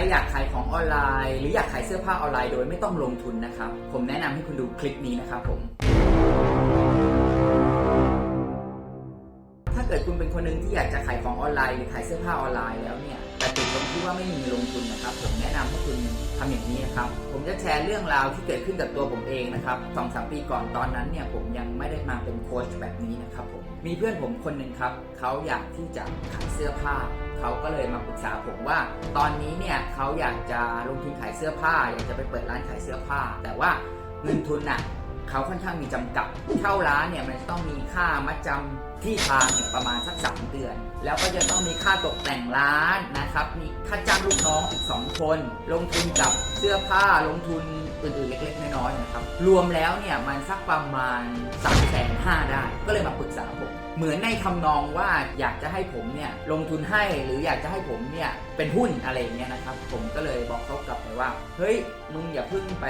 รอยากขายของออนไลน์ หรืออยากขายเสื้อผ้าออนไลน์โดยไม่ต้องลงทุนนะครับ ผมแนะนำให้คุณดูคลิปนี้นะครับผม ถ้าเกิดคุณเป็นคนหนึ่งที่อยากจะขายของออนไลน์หรือขายเสื้อผ้าออนไลน์แล้วเนี่ยแต่ติดตรงที่ว่าไม่มีลงทุนนะครับ ผมแนะนำให้คุณ ทำอย่างนี้นะครับ ผมจะแชร์เรื่องราวที่เกิดขึ้นกับตัวผมเองนะครับสองสามปีก่อนตอนนั้นเนี่ยผมยังไม่ได้มาเป็นโค้ชแบบนี้นะครับผม มีเพื่อนผมคนหนึ่งครับเขาอยากที่จะขายเสื้อผ้าเขาก็เลยมาปรึกษาผมว่า ตอนนี้เนี่ยเขาอยากจะลงทุนขายเสื้อผ้า อยากจะไปเปิดร้านขายเสื้อผ้า แต่ว่าเงินทุนน่ะ เขาค่อนข้างมีจำกัดเข้าร้านเนี่ยมันต้องมีค่ามัดจำที่ทางเนี่ยประมาณสักสามเดือน แล้วก็จะต้องมีค่าตกแต่งร้านนะครับ มีค่าจ้างลูกน้องอีก 2 คน ลงทุนกับเสื้อผ้าลงทุนอื่นๆเล็กๆน้อยๆนะครับ รวมแล้วเนี่ยมันสักประมาณ3ามแสนห้าได้ ก็เลยมาปรึกษาผมเหมือนในทำนองว่าอยากจะให้ผมเนี่ยลงทุนให้หรืออยากจะให้ผมเนี่ยเป็นหุ้นอะไรอย่างเงี้ยนะครับ ผมก็เลยบอกเขากลับไปว่า เฮ้ยมึงอย่าเพิ่งไป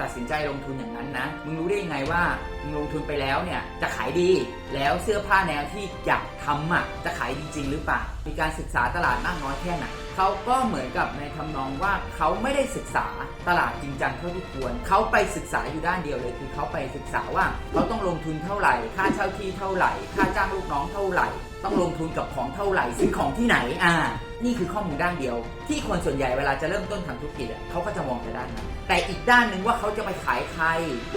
ตัดสินใจลงทุนอย่างนั้นนะ มึงรู้ได้ยังไงว่ามึงลงทุนไปแล้วเนี่ยจะขายดีแล้วเสื้อผ้าแนวที่อยากทำอะจะขายจริงหรือเปล่ามีการศึกษาตลาดมากน้อยแค่ไหนเขาก็เหมือนกับในทำนองว่าเขาไม่ได้ศึกษาตลาดจริงจังเท่าที่ควรเขาไปศึกษาอยู่ด้านเดียวเลยคือเขาไปศึกษาว่าเขาต้องลงทุนเท่าไหร่ ค่าเช่าที่เท่าไหร่ค่าจ้างลูกน้องเท่าไหร่ ต้องลงทุนกับของเท่าไหร่ซื้อของที่ไหนอ่า นี่คือข้อมูลด้านเดียว ที่คนส่วนใหญ่เวลาจะเริ่มต้นทำธุรกิจเขาก็จะมองแต่ด้านนั้นแต่อีกด้านหนึ่งว่าเขาจะไปขายใคร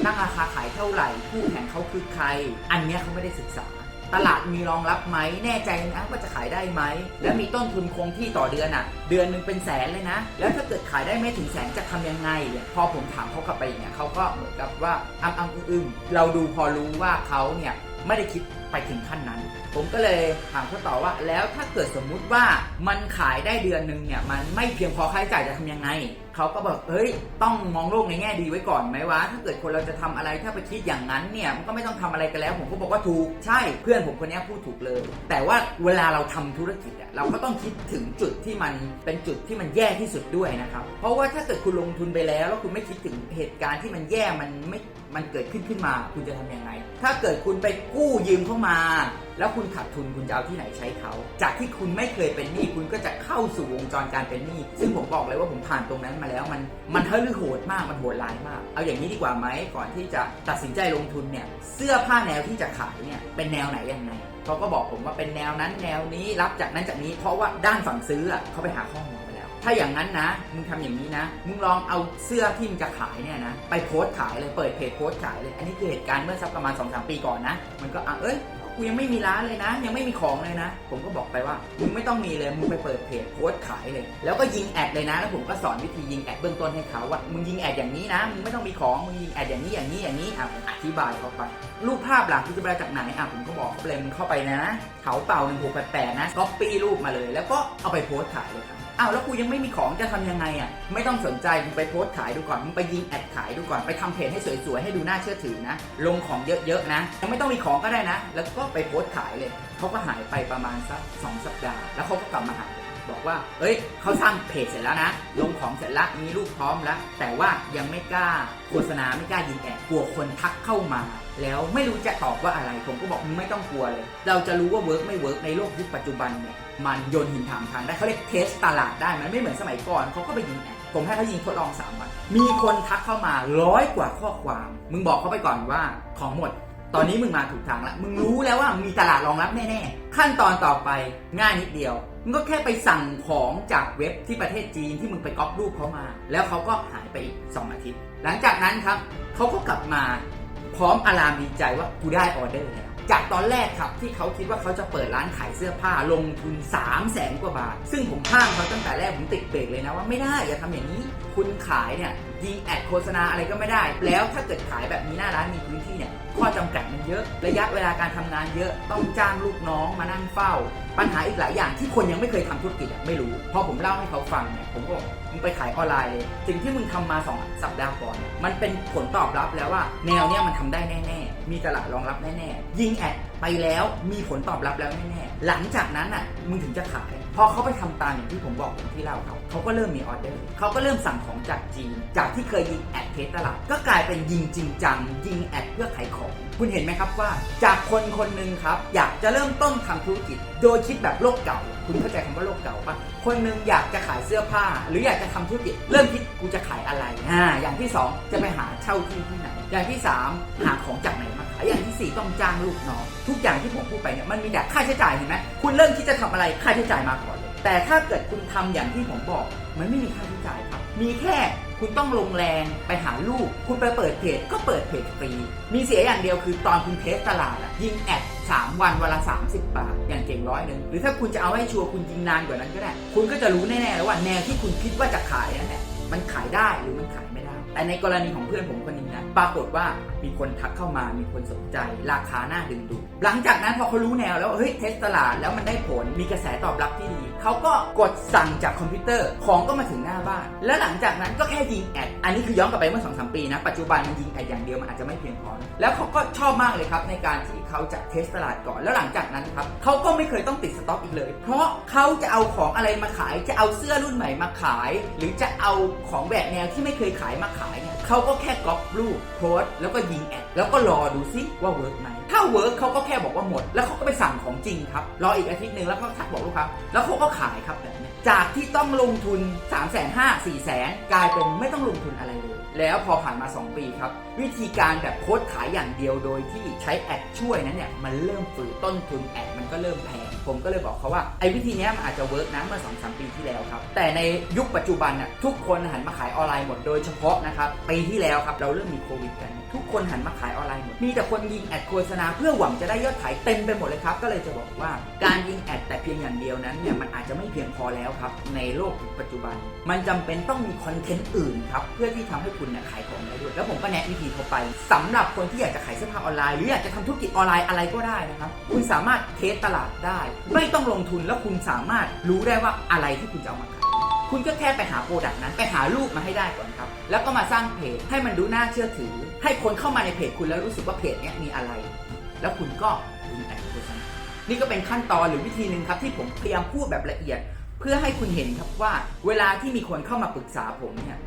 ตั้งราคาขายเท่าไหร่คู่แข่งเขาคือใคร อันเนี้ยเขาไม่ได้ศึกษาตลาดมีรองรับไหมแน่ใจนะว่าจะขายได้ไหม แล้วมีต้นทุนคงที่ต่อเดือนอะ เดือนหนึ่งเป็นแสนเลยนะ แล้วถ้าเกิดขายได้ไม่ถึงแสนจะทำยังไง พอผมถามเขากลับไปอย่างเงี้ยเขาก็เหมือนกับว่าอ้ำอ้ำอึ้งอึ้งเราดูพอรู้ว่าเขาเนี่ยไม่ได้คิด ไปถึงขั้นนั้น ผมก็เลยถามเขาต่อว่า แล้วถ้าเกิดสมมุติว่ามันขายได้เดือนหนึ่งเนี่ยมันไม่เพียงพอค่าใช้จ่ายจะทำยังไงเขาก็บอกเฮ้ย ต้องมองโลกในแง่ดีไว้ก่อนไหมวะ ถ้าเกิดคนเราจะทำอะไรถ้าไปคิดอย่างนั้นเนี่ย มันก็ไม่ต้องทำอะไรกันแล้ว ผมก็บอกว่าถูก ใช่ เพื่อนผมคนนี้พูดถูกเลย แต่ว่าเวลาเราทำธุรกิจอะเราก็ต้องคิดถึงจุดที่มันเป็นจุดที่มันแย่ที่สุดด้วยนะครับ เพราะว่าถ้าเกิดคุณลงทุนไปแล้ว แล้วคุณไม่คิดถึงเหตุการณ์ที่มันแย่ มันไม่ มันเกิดขึ้นขึ้นมา คุณจะทำยังไง ถ้าเกิดคุณไปกู้ยืมเข้ามา แล้วคุณขาดทุนคุณจะเอาที่ไหนใช้เขา จากที่คุณไม่เคยเป็นหนี้คุณก็จะเข้าสู่วงจรการเป็นหนี้ซึ่งผมบอกเลยว่าผมผ่านตรงนั้นมาแล้วมันมันเฮ้ยโหดมากมันโหดร้ายมาก เอาอย่างนี้ดีกว่าไหมก่อนที่จะตัดสินใจลงทุนเนี่ยเสื้อผ้าแนวที่จะขายเนี่ยเป็นแนวไหนยังไงเขาก็บอกผมว่าเป็นแนวนั้นแนวนี้รับจากนั้นจากนี้ เพราะว่าด้านฝั่งซื้ออะเขาไปหาข้อมูลมาแล้วถ้าอย่างนั้นนะ มึงทำอย่างนี้นะ มึงลองเอาเสื้อที่มึงจะขายเนี่ยนะ ไปโพสต์ขายเลย เปิดเพจโพสต์ขายเลย อันนี้คือเหตุการณ์เมื่อสักประมาณ2อสปีก่อนนะ มันก็อะเอ้ย กูยังไม่มีร้านเลยนะ ยังไม่มีของเลยนะ ผมก็บอกไปว่ามึงไม่ต้องมีเลยมึงไปเปิดเพจโพสต์ขายเลย แล้วก็ยิงแอดเลยนะแล้วผมก็สอนวิธียิงแอดเบื้องต้นให้เขาว่ามึงยิงแอดอย่างนี้นะมึงไม่ต้องมีของมึงยิงแอดอย่างนี้อย่างนี้อย่างนี้อะผมอธิบายเขาไปรูปภาพหลักคุณจะไปเอาจากไหนอะผมก็บอกเขาไปเลยมึงเข้าไปนะเขาเป่าหนึ่งหกแปดแปดนะก๊อปปี้รูปมาเลย แล้วก็เอาไปโพสต์ขายเลยครับ อ้าวแล้วกูยังไม่มีของจะทำยังไงอะไม่ต้องสนใจมึงไปโพสต์ขายดูก่อนมึงไปยิงแอดขายดูก่อนไปทำเพจให้สวยๆให้ดูน่าเชื่อถือนะ ลงของเยอะๆนะยังไม่ต้องมีของก็ได้นะ แล้วก็ไปโพสต์ขายเลยเขาก็หายไปประมาณสักสองสัปดาห์ แล้วเขาก็กลับมาหา บอกว่า เอ้ยเขาสร้างเพจเสร็จแล้วนะ ลงของเสร็จแล้วมีรูปพร้อมแล้ว แต่ว่ายังไม่กล้าโฆษณาไม่กล้ายิงแอดกลัวคนทักเข้ามา แล้วไม่รู้จะตอบว่าอะไร ผมก็บอกมึงไม่ต้องกลัวเลย เราจะรู้ว่าเวิร์กไม่เวิร์กในโลกยุคปัจจุบันเนี่ยมันโยนหินถามทางได้เขาเรียกเทสตลาดได้มันไม่เหมือนสมัยก่อนเขาก็ไปยิงแอดผมให้เขายิงทดลอง3วันมีคนทักเข้ามาร้อยกว่าข้อความ มึงบอกเขาไปก่อนว่าของหมดตอนนี้มึงมาถูกทางแล้ว มึงรู้แล้วว่ามีตลาดรองรับแน่ ๆ ขั้นตอนต่อไปง่ายนิดเดียว มึงก็แค่ไปสั่งของจากเว็บที่ประเทศจีนที่มึงไปก๊อปรูปเขามา แล้วเขาก็หายไปอีก2องอาทิตย์ หลังจากนั้นครับเขาก็กลับมาพร้อมอารามดีใจว่ากูได้ออเดอร์แล้ว จากตอนแรกครับที่เขาคิดว่าเขาจะเปิดร้านขายเสื้อผ้าลงทุน 3 0 0แสนกว่าบาท ซึ่งผมห้ามเขาตั้งแต่แรกผมติดเบรกเลยนะว่าไม่ได้อย่าทำอย่างนี้ คุณขายเนี่ยยิงแอดโฆษณาอะไรก็ไม่ได้ แล้วถ้าเกิดขายแบบมีหน้าร้านมีพื้นที่เนี่ยข้อจำกัดมันเยอะ ระยะเวลาการทำงานเยอะต้องจ้างลูกน้องมานั่งเฝ้าปัญหาอีกหลายอย่างที่คนยังไม่เคยทำธุรกิจไม่รู้ พอผมเล่าให้เขาฟังเนี่ยผมก็มึงไปขายออนไลน์เลยสิ่งที่มึงทำมาสองสัปดาห์ก่อนเนี่ยมันเป็นผลตอบรับแล้วว่า แนวเนี้ยมันทำได้แน่ ๆ มีตลาดรองรับแน่ๆ ยิงแอดไปแล้วมีผลตอบรับแล้วแน่ๆ หลังจากนั้นอะมึงถึงจะขาย พอเขาไปทำตามอย่างที่ผมบอกที่เล่าเขา เขาก็เริ่มมีออเดอร์เขาก็เริ่มสั่งของจากจีน จากที่เคยยิงแอดเทสตลาด ก็กลายเป็นยิงจริงจัง ยิงแอดเพื่อขายของ คุณเห็นไหมครับว่า จากคนคนหนึ่งครับ อยากจะเริ่มต้นทำธุรกิจ โดยคิดแบบโลกเก่า คุณเข้าใจคำว่าโลกเก่าปะคนหนึ่งอยากจะขายเสื้อผ้า หรืออยากจะทำธุรกิจ เริ่มคิดกูจะขายอะไรอ่าอย่างที่สองจะไปหาเช่าที่ที่ไหน อย่างที่สามหาของจากไหนมาขายอย่างที่สี่ต้องจ้างลูกน้องทุกอย่างที่ผมพูดไปเนี่ยมันมีแต่ค่าใช้จ่ายเห็นไหมคุณเริ่มคิดจะทำอะไรค่าใช้จ่ายมาก่อน แต่ถ้าเกิดคุณทำอย่างที่ผมบอก มันไม่มีค่าใช้จ่ายครับ มีแค่คุณต้องลงแรงไปหาลูก คุณไปเปิดเพจก็เปิดเพจฟรี มีเสียอย่างเดียวคือตอนคุณเทสตลาดอะยิงแอด3 วันวันละ 30 บาท อย่างเก่งร้อยหนึ่งหรือถ้าคุณจะเอาให้ชัวร์คุณยิงนานกว่านั้นก็ได้ คุณก็จะรู้แน่ๆแล้วว่าแนวที่คุณคิดว่าจะขายนั่นแหละมันขายได้หรือมันขายไม่ได้ แต่ในกรณีของเพื่อนผมคนนี้นะปรากฏว่า มีคนทักเข้ามามีคนสนใจ ราคาน่าดึงดูดหลังจากนั้นพอเขารู้แนวแล้วเฮ้ยเทสตลาดแล้วมันได้ผลมีกระแสตอบรับที่ดีเขาก็กดสั่งจากคอมพิวเตอร์ของก็มาถึงหน้าบ้าน แล้วหลังจากนั้นก็แค่ยิงแอดอันนี้คือย้อนกลับไปเมื่อ2องสปีนะปัจจุบันมันยิงแอดอย่างเดียวมันอาจจะไม่เพียงพอนะแล้วเขาก็ชอบมากเลยครับในการที่เขาจะเทสตลาดก่อนแล้วหลังจากนั้นครับเขาก็ไม่เคยต้องติดสต็อกอีกเลย เพราะเขาจะเอาของอะไรมาขายจะเอาเสื้อรุ่นใหม่มาขาย หรือจะเอาของแบบแนวที่ไม่เคยขายมาขายเนี่ย เขาก็แค่ก๊อปรูปโพสแล้วก็ยิงแอดแล้วก็รอดูซิว่าเวิร์กไหมถ้าเวิร์กเขาก็แค่บอกว่าหมด แล้วเขาก็ไปสั่งของจริงครับ รออีกอาทิตย์หนึ่งแล้วก็ทักบอกลูกค้าแล้วเขาก็ขายครับแบบนี้จากที่ต้องลงทุน 3 5 0 0 0 0 4 0 0 0 0 กลายเป็นไม่ต้องลงทุนอะไรเลย แล้วพอผ่านมา 2 ปีครับ วิธีการแบบโค้ดขายอย่างเดียวโดยที่ใช้แอดช่วยนั้นเนี่ยมันเริ่มฝืดต้นทุนแอดมันก็เริ่มแพง ผมก็เลยบอกเขาว่าไอ้วิธีเนี้ยมันอาจจะเวิร์กนะเมื่อ2อสปีที่แล้วครับแต่ในยุคปัจจุบันน่ะทุกคนหันมาขายออนไลน์หมดโดยเฉพาะนะครับปีที่แล้วครับเราเริ่มมีโควิดกัน ทุกคนหันมาขายออนไลน์หมดมีแต่คนยิงแอดโฆษณาเพื่อหวังจะได้ยอดขายเต็มไปหมดเลยครับก็เลยจะบอกว่าการยิงแอดแต่เพียงอย่างเดียวนั้นเนี่ยมันอาจจะไม่เพียงพอแล้วครับในโลกปัจจุบัน มันจำเป็นต้องมีคอนเทนต์อื่นครับเพื่อที่ทำให้คุณเนี่ยขายของได้ด้วยแล้วผมก็แนะวิธีเขาไปสำหรับคนที่อยากจะขายเสื้อผ้าออนไลน์หรืออยากจะทำธุรกิจออนไลน์อะไรก็ได้นะครับคุณสามารถเทสตลาดได้ไม่ต้องลงทุนแล้วคุณสามารถรู้ได้ว่าอะไรที่คุณจะเอามาขายคุณก็แค่ไปหาโปรดักต์นั้น ไปหารูปมาให้ได้ก่อนครับ แล้วก็มาสร้างเพจให้มันดูน่าเชื่อถือ ให้คนเข้ามาในเพจคุณแล้วรู้สึกว่าเพจนี้มีอะไร แล้วคุณก็ยิงแอดโฆษณานี่ก็เป็นขั้นตอนหรือวิธีหนึ่งครับที่ผมพยายามพูดแบบละเอียด เพื่อให้คุณเห็นครับว่าเวลาที่มีคนเข้ามาปรึกษาผมเนี่ย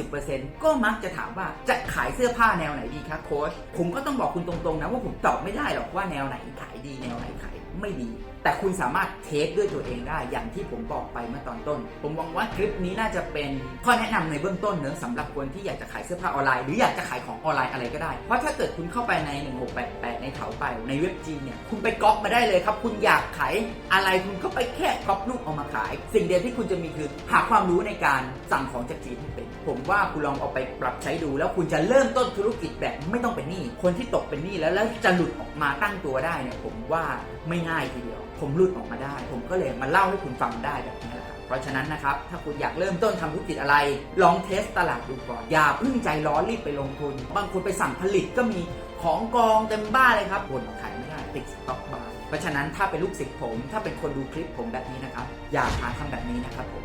90%ก็มักจะถามว่าจะขายเสื้อผ้าแนวไหนดีคะโค้ชผมก็ต้องบอกคุณตรงๆนะว่าผมตอบไม่ได้หรอกว่าแนวไหนขายดีแนวไหนขาย ไม่ดี แต่คุณสามารถเทสด้วยตัวเองได้อย่างที่ผมบอกไปเมื่อตอนต้น ผมหวังว่าคลิปนี้น่าจะเป็นข้อแนะนำในเบื้องต้นเนอะสำหรับคนที่อยากจะขายเสื้อผ้าออนไลน์หรืออยากจะขายของออนไลน์อะไรก็ได้ เพราะถ้าเกิดคุณเข้าไปใน 1688 ในเถาไปในเว็บจีนเนี่ยคุณไปก๊อปมาได้เลยครับ คุณอยากขายอะไรคุณก็ไปแค่ก๊อปรูปเอามาขาย สิ่งเดียวที่คุณจะมีคือหาความรู้ในการสั่งของจากจีนให้เป็น ผมว่าคุณลองเอาไปปรับใช้ดู แล้วคุณจะเริ่มต้นธุรกิจแบบไม่ต้องเป็นหนี้คนที่ตกเป็นหนี้แล้วแล้วจะหลุดออกมาตั้งตัวได้เนี่ยผมว่าไม่ง่ายทีเดียว ผมรุดออกมาได้ ผมก็เลยมาเล่าให้คุณฟังได้แบบนี้แหละครับเพราะฉะนั้นนะครับ ถ้าคุณอยากเริ่มต้นทำธุรกิจอะไร ลองเทสตลาดดูก่อน อย่าพึ่งใจร้อนรีบไปลงทุน บางคนไปสั่งผลิตก็มีของกองเต็มบ้านเลยครับบนขายไม่ได้ติดสต็อกบานเพราะฉะนั้นถ้าเป็นลูกศิษย์ผม ถ้าเป็นคนดูคลิปผมแบบนี้นะครับ อย่าหาทำแบบนี้นะครับผม